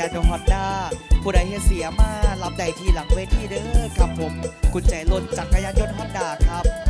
ยานยนต์ฮอนด้าผู้ใดเฮ็ดเสียมารับได้ที่หลังเวทีเด้อครับผมกุญแจรถจักรยานยนต์ฮอนด้าครับ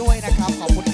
ด้วยนะครับ ขอบคุณ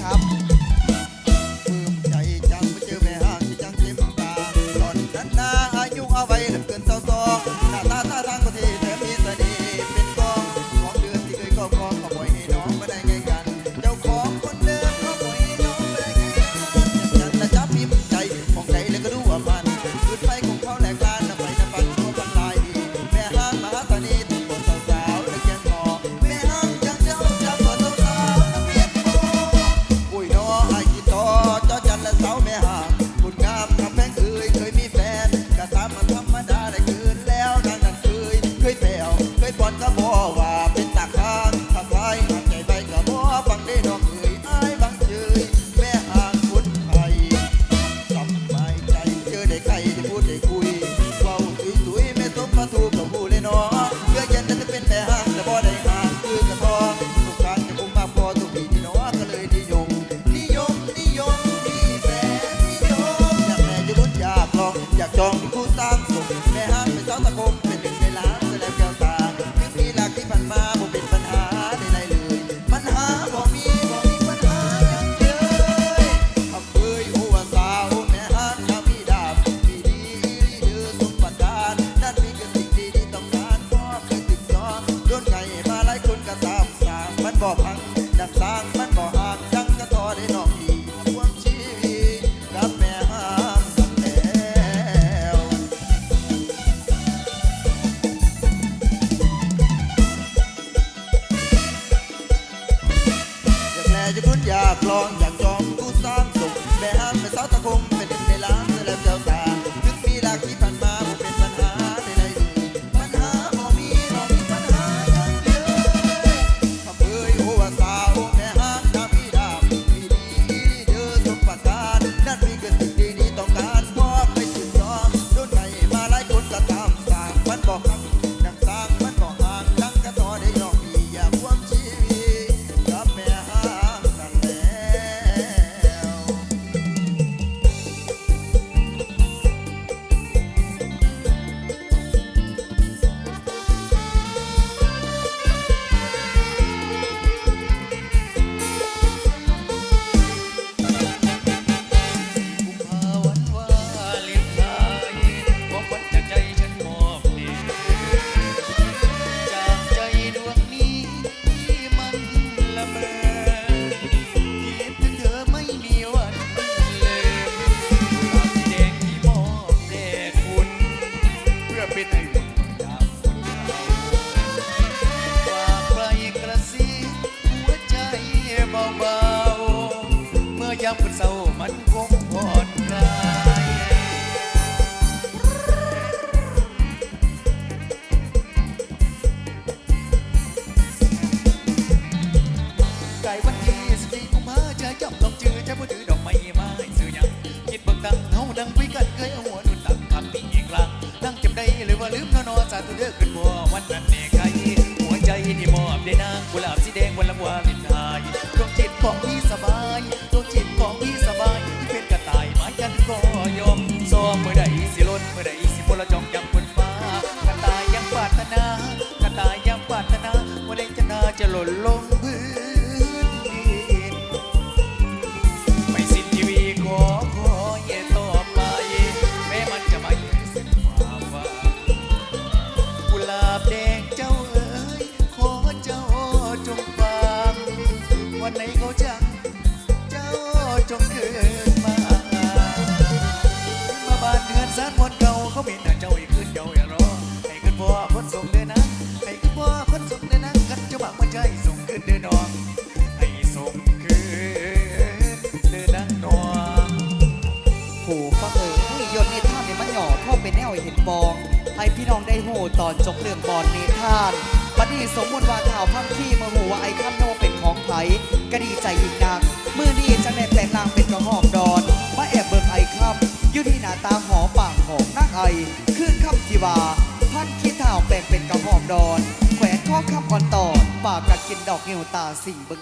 ไนก็จัง เจ้าจงเกินมา มาบานเดืนสานมนเก่าเขาเป็นเจ้าอีกขึ้นเก่อย่ารอให้ขึ้นพ่อพ้นส่งเดินนะให้ขึ้นพ่อพ้นส่งเดินนะกันจะบักมัใจส่งขึ้นเดินนองให้ส่งขึ้นเดินนั่งนองโหฟังเอ๋ยยนต์ในท่าในมันหย่อท่อเป็นแนวเห็บอง ให้พี่น้องได้โหตอนจบเรื่องบอลเนท่านบัดนี้สมมติว่าข่าวพังที่มาหัวไอ้ข้ามโนเายก็ดีใจอีกนักเมื่อนี้ฉันได้แปลงร่างเป็นกระหอบดอนมาแอบเบิกไอครับอยู่ที่หน้าตาหอปากของนักไอคือคำที่วาพันขี้เท้าแปลงเป็นกระหอบดอนแขวนข้อคำอ่อนตอนปากกัดกินดอกเหี่ยวตาสิ่งเบิ่ง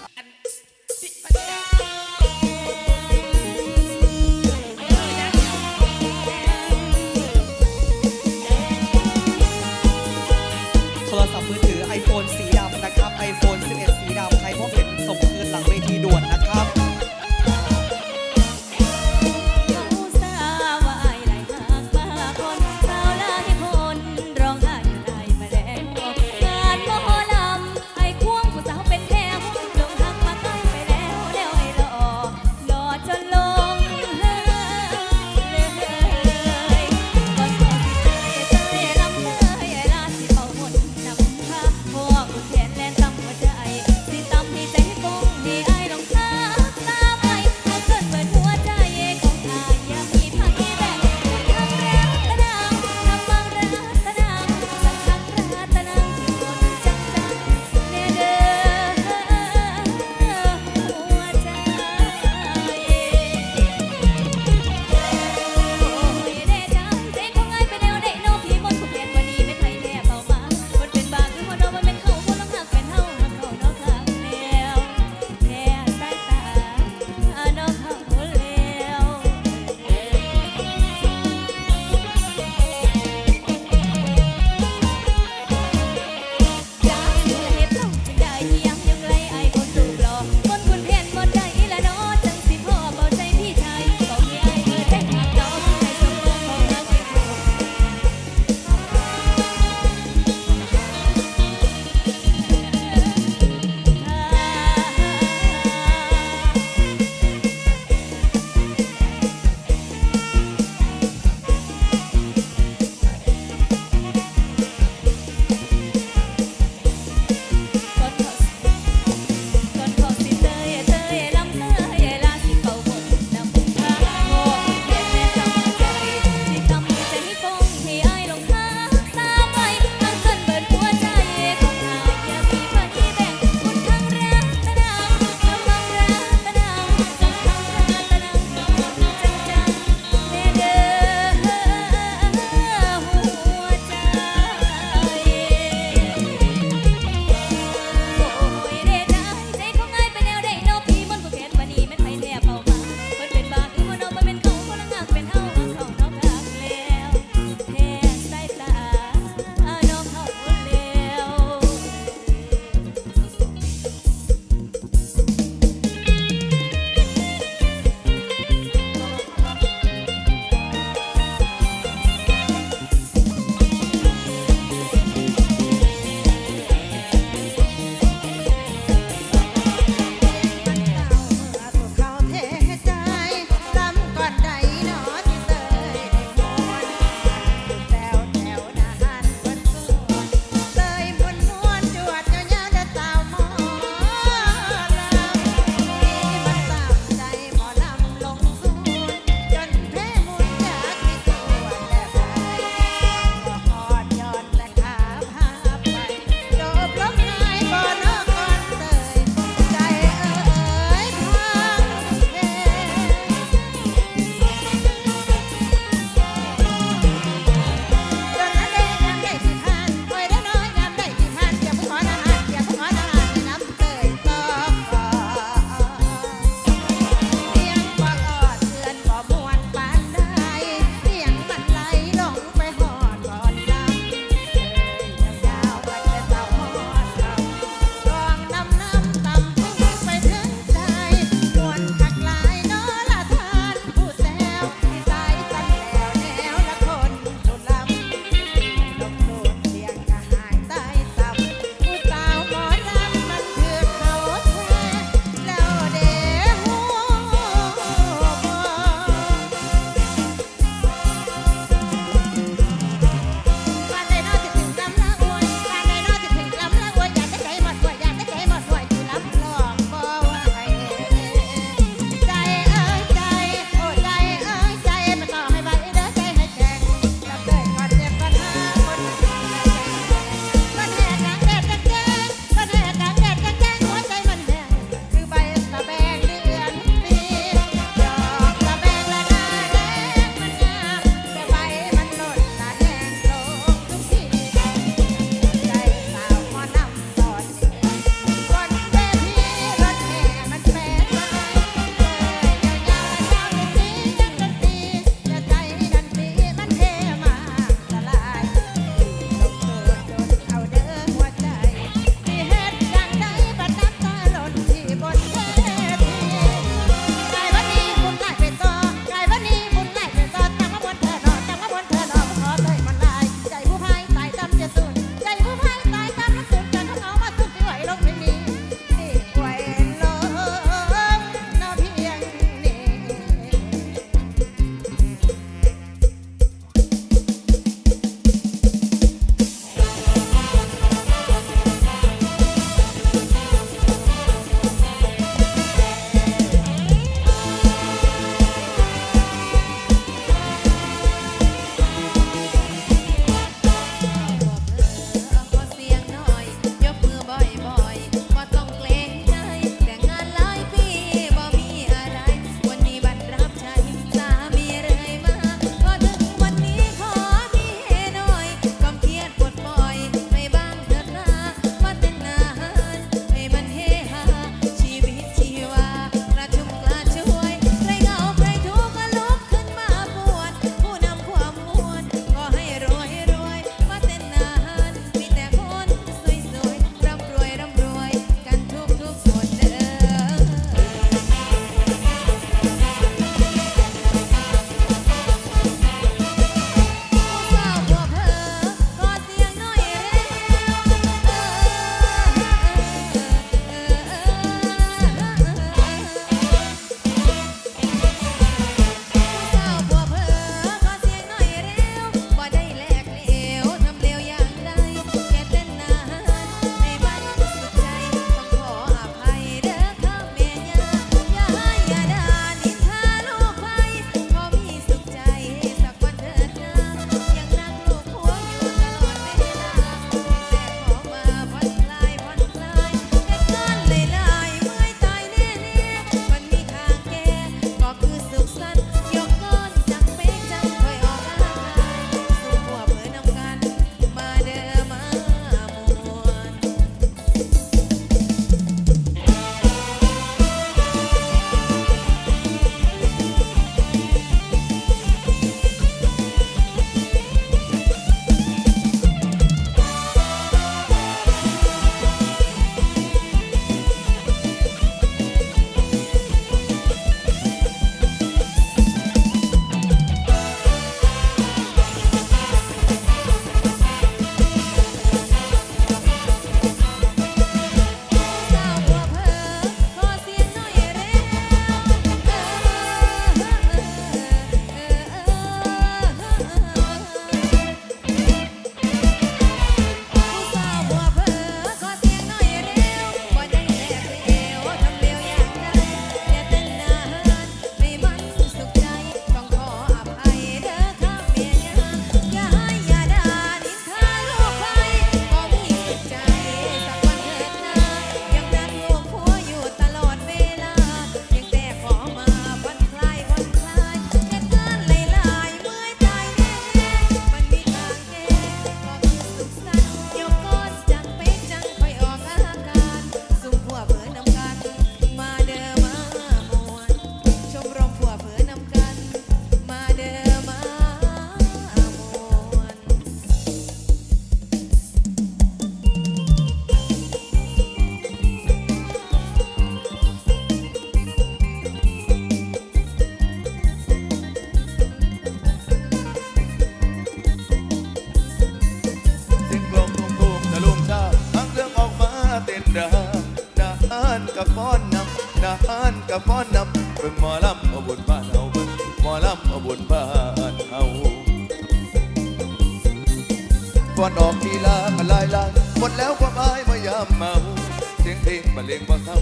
เศร้า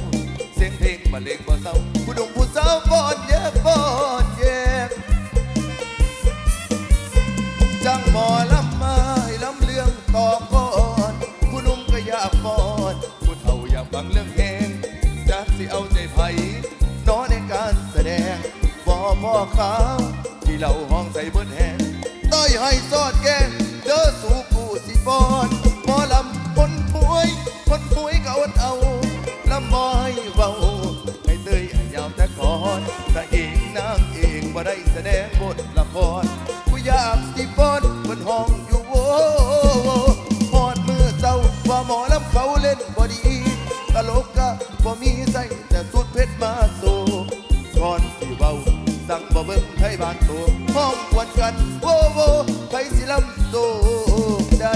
เสียงเพลงมาเล่งบ่เศร้าผู้ดงผู้สาวป้อนแยกป้อนแยกจังหมอลำไม้ลำเรื่องต่อก่อนผู้นุ่มก็อยากฟอนผู้เฒ่าอยากฟังเรื่องแหงจากสิเอาใจไผ่นอนในการแสดงบ่พ่อขาวที่เราห้องใส่เบิดแหงต้อยให้ซอดแกงเจอสู่ผู้สิฟอน ได้แสดงบทละครผู้อยากสิฟอนบนห้องอยู่โว้หอดมือเศร้าว่าหมอลำเขาเล่นบอดีตลกก็บ่มีใส่แต่สุดเพชรมาโซก่อนสิเบาสั่งบ่เบิ่งไทยบานโตห้องควนกันโว้โว้ไทยสิลำโซได้